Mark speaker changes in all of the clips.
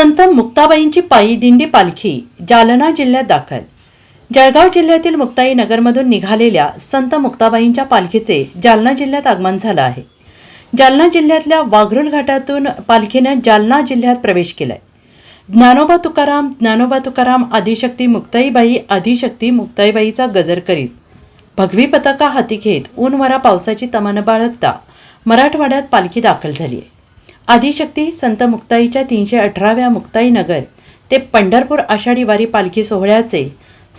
Speaker 1: संत मुक्ताबाईंची पायी दिंडी पालखी जालना जिल्ह्यात दाखल. जळगाव जिल्ह्यातील मुक्ताई नगरमधून निघालेल्या संत मुक्ताबाईंच्या पालखीचे जालना जिल्ह्यात आगमन झालं आहे. जालना जिल्ह्यातल्या वाघरुल घाटातून पालखीनं जालना जिल्ह्यात प्रवेश केलाय. ज्ञानोबा तुकाराम ज्ञानोबा तुकाराम आदिशक्ती मुक्ताईबाई आदिशक्ती मुक्ताईबाईचा गजर करीत भगवी पताका हाती घेत ऊनवरा पावसाची तमन बाळगता मराठवाड्यात पालखी दाखल झाली आहे. आदिशक्ती संत मुक्ताईच्या तीनशे अठराव्या मुक्ताई नगर ते पंढरपूर आषाढी वारी पालखी सोहळ्याचे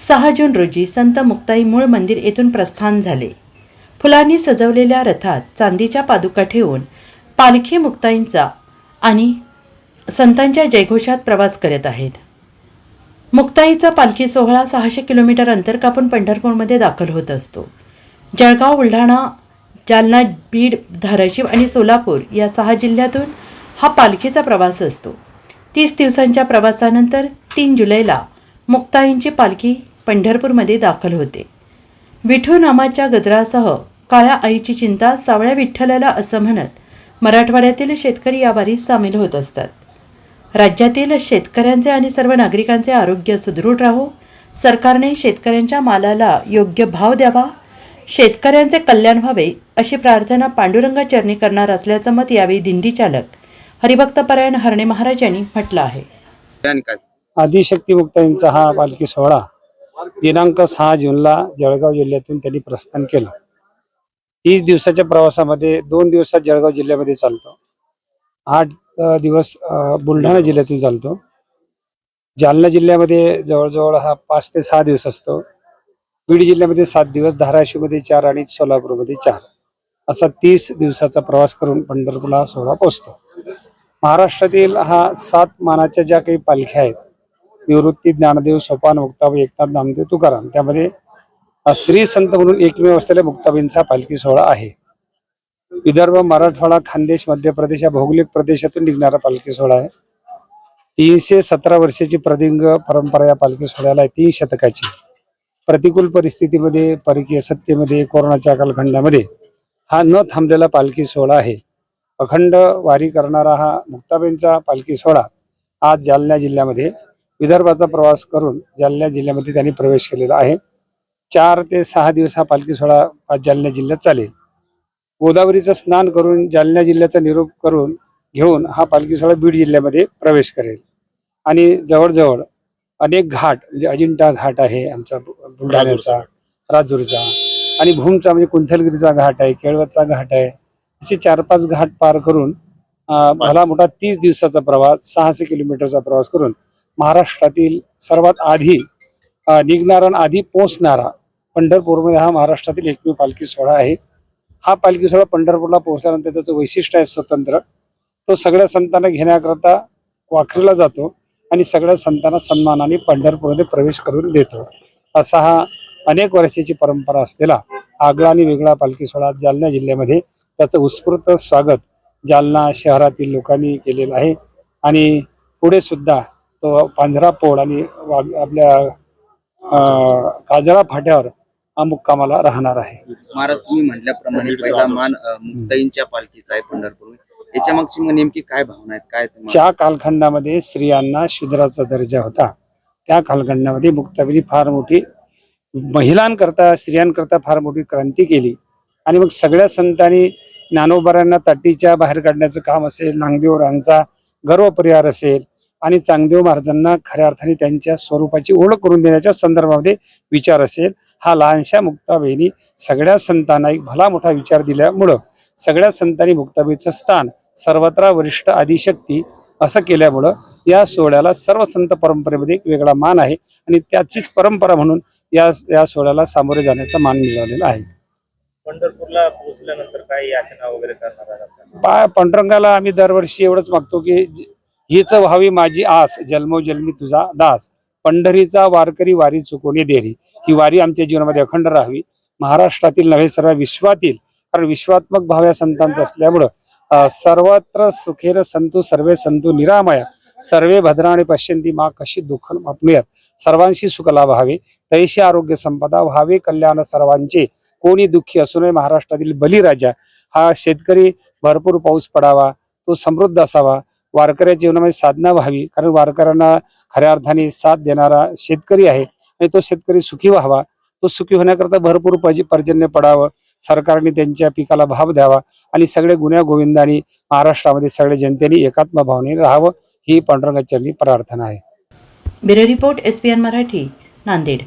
Speaker 1: सहा जून रोजी संत मुक्ताई मूळ मंदिर येथून प्रस्थान झाले. फुलांनी सजवलेल्या रथात चांदीच्या पादुका ठेवून पालखी मुक्ताईंचा आणि संतांच्या जयघोषात प्रवास करत आहेत. मुक्ताईचा पालखी सोहळा सहाशे किलोमीटर अंतर कापून पंढरपूरमध्ये दाखल होत असतो. जळगाव बुलढाणा जालना बीड धाराशिव आणि सोलापूर या सहा जिल्ह्यातून हा पालखीचा प्रवास असतो. तीस दिवसांच्या प्रवासानंतर तीन जुलैला मुक्ताईंची पालखी पंढरपूरमध्ये दाखल होते. विठू नामाच्या गजरासह काळ्या आईची चिंता सावळ्या विठ्ठलाला असं म्हणत मराठवाड्यातील शेतकरी या वारीत सामील होत असतात. राज्यातील शेतकऱ्यांचे आणि सर्व नागरिकांचे आरोग्य सुदृढ राहो सरकारने शेतकऱ्यांच्या मालाला योग्य भाव द्यावा शेतकऱ्यांचे कल्याण व्हावे अशी प्रार्थना पांडुरंगा चरणी करणार असल्याचं मत यावेळी दिंडी चालक हरिभक्तपरायण हरणे महाराज यांनी म्हटलं आहे.
Speaker 2: आणि
Speaker 3: आदिशक्ती हा पालखी सोहळा दिनांक सहा जूनला जळगाव जिल्ह्यातून त्यांनी प्रस्थान केलं. तीस दिवसाच्या प्रवासामध्ये दोन दिवसात जळगाव जिल्ह्यामध्ये चालतो. आठ दिवस बुलढाणा जिल्ह्यातून चालतो. जालना जिल्ह्यामध्ये जवळजवळ हा पाच ते सहा दिवस असतो. बीड जिल्ह्यामध्ये सात दिवस धाराशिवमध्ये चार आणि सोलापूरमध्ये चार. असा तीस दिवसाचा प्रवास करून पंढरपूरला सोहळा पोहोचतो. महाराष्ट्रातील हा सात मानाच्या ज्या काही पालख्या आहेत निवृत्ती ज्ञानदेव सोपान मुक्ताबाई एकनाथ नामदेव तुकाराम त्यामध्ये श्री संत म्हणून एकमेव असलेल्या मुक्ताबाईंचा पालखी सोहळा आहे. विदर्भ मराठवाडा खानदेश मध्य प्रदेश या भौगोलिक प्रदेशातून निघणारा पालखी सोहळा आहे. तीनशे सतरा वर्षाची प्रदिंग परंपरा या पालखी सोहळ्याला आहे तीन शतकाची. प्रतिकूल परिस्थितीमध्ये परकीय सत्तेमध्ये कोरोनाच्या कालखंडामध्ये हा न थांबलेला पालखी सोहळा आहे. अखंड वारी करणारा हा मुक्ताबाईंचा पालखी सोहळा आज जालना जिल्ह्यामध्ये विदर्भाचा प्रवास करून जालना जिल्ह्यामध्ये त्यांनी प्रवेश केलेला आहे. चार ते सहा दिवस हा पालखी सोहळा आज जालना जिल्ह्यात चालेल. गोदावरीचं स्नान करून जालना जिल्ह्याचा निरोप करून घेऊन हा पालखी सोहळा बीड जिल्ह्यामध्ये प्रवेश करेल. आणि जवळजवळ अनेक घाट म्हणजे अजिंठा घाट आहे आमचा बुलढाण्याचा राजूरचा आणि भूमचा म्हणजे कुंथलगिरीचा घाट आहे केळवतचा घाट आहे असे चार पाच घाट पार करून भला मोठा तीस दिवसाचा प्रवास सहाशे किलोमीटरचा प्रवास करून महाराष्ट्रातील सर्वात आधी निघणारा आणि आधी पोहोचणारा पंढरपूरमध्ये हा महाराष्ट्रातील एकमेव पालखी सोहळा आहे. हा पालखी सोहळा पंढरपूरला पोहोचल्यानंतर त्याचं वैशिष्ट्य आहे स्वतंत्र. तो सगळ्या संतांना घेण्याकरता वाखरीला जातो आणि सगळ्या संतांना सन्मानाने पंढरपूरमध्ये प्रवेश करून देतो. असा हा अनेक वर्षाची परंपरा असलेला आगळा आणि वेगळा पालखी सोहळा जालना जिल्ह्यामध्ये त्याचं उत्स्फूर्त स्वागत जालना शहरातील लोकांनी केलेलं आहे. आणि पुढे सुद्धा तो पांझरा पोड आणि आपल्या अं, काजळा फाट्यावर हा मुक्कामाला राहणार आहे.
Speaker 2: महाराज तुम्ही म्हटल्याप्रमाणे पहिला मान मुक्ताईंच्या पालखीचा आहे पंढरपूर याच्या मागची मग नेमकी काय भावना आहेत? काय
Speaker 3: ज्या कालखंडामध्ये स्त्रियांना शूद्राचा दर्जा होता. त्या कालखंडामध्ये मुक्ताबाईंनी फार मोठी महिलांकरता स्त्रियांकरता फार मोठी क्रांती केली. आणि मग सगळ्या संतांनी ज्ञानोबारांना तटीच्या बाहेर काढण्याचं काम असेल नांगदेवरांचा गर्व परिहार असेल आणि चांगदेव महाराजांना खऱ्या अर्थाने त्यांच्या स्वरूपाची ओळख करून देण्याच्या संदर्भामध्ये विचार असेल हा लहानशा मुक्ताबाईंनी सगळ्या संतांना एक भला मोठा विचार दिल्यामुळं सगळ्या संतांनी मुक्ताबाईचं स्थान सर्वत्र वरिष्ठ आदिशक्ती असं केल्यामुळं या सोहळ्याला सर्व संत परंपरेमध्ये एक वेगळा मान आहे आणि त्याचीच परंपरा म्हणून या या सोहळ्याला सामोरे जाण्याचा मान मिळालेला आहे.
Speaker 4: पंढरपूरला पोहोचल्यानंतर काय याचना वगैरे करणार आहात
Speaker 3: पा पांडुरंगाला आम्ही दरवर्षी एवढंच मागतो की हीच व्हावी माझी आस जन्मोजन्मी तुझा दास. पंढरीचा वारकरी वारी चुकवणे देरी. ही वारी आमच्या जीवनामध्ये अखंड राहावी. महाराष्ट्रातील नव्हे सर्व विश्वातील. कारण विश्वात्मक भाव्या संतांचा असल्यामुळं सर्वत्र सुखेर संतु सर्वे संतु निरामया. सर्वे भद्राणी पश्यंती मा कशी दुःख आपणूयात सर्वांशी सुखला व्हावे. तैशी आरोग्य संपदा व्हावे. कल्याण सर्वांचे कोणी दुःखी असू नये महाराष्ट्रातील बलिराजा हा शेतकरी भरपूर पाऊस पडावा तो समृद्ध असावा. वारकऱ्या जीवनामध्ये साधना व्हावी कारण वारकऱ्यांना खऱ्या अर्थाने साथ देणारा शेतकरी आहे आणि तो शेतकरी सुखी व्हावा. तो सुखी होण्याकरता भरपूर पर्जन्य पडावं. सरकारने त्यांच्या पिकाला भाव द्यावा आणि सगळे गुन्ह्या गोविंदाने महाराष्ट्रामध्ये सगळ्या जनतेने एकात्म भावने राहावं ही पांडुरंगाचरणी प्रार्थना आहे.
Speaker 1: Bureau report S Marathi Nanded.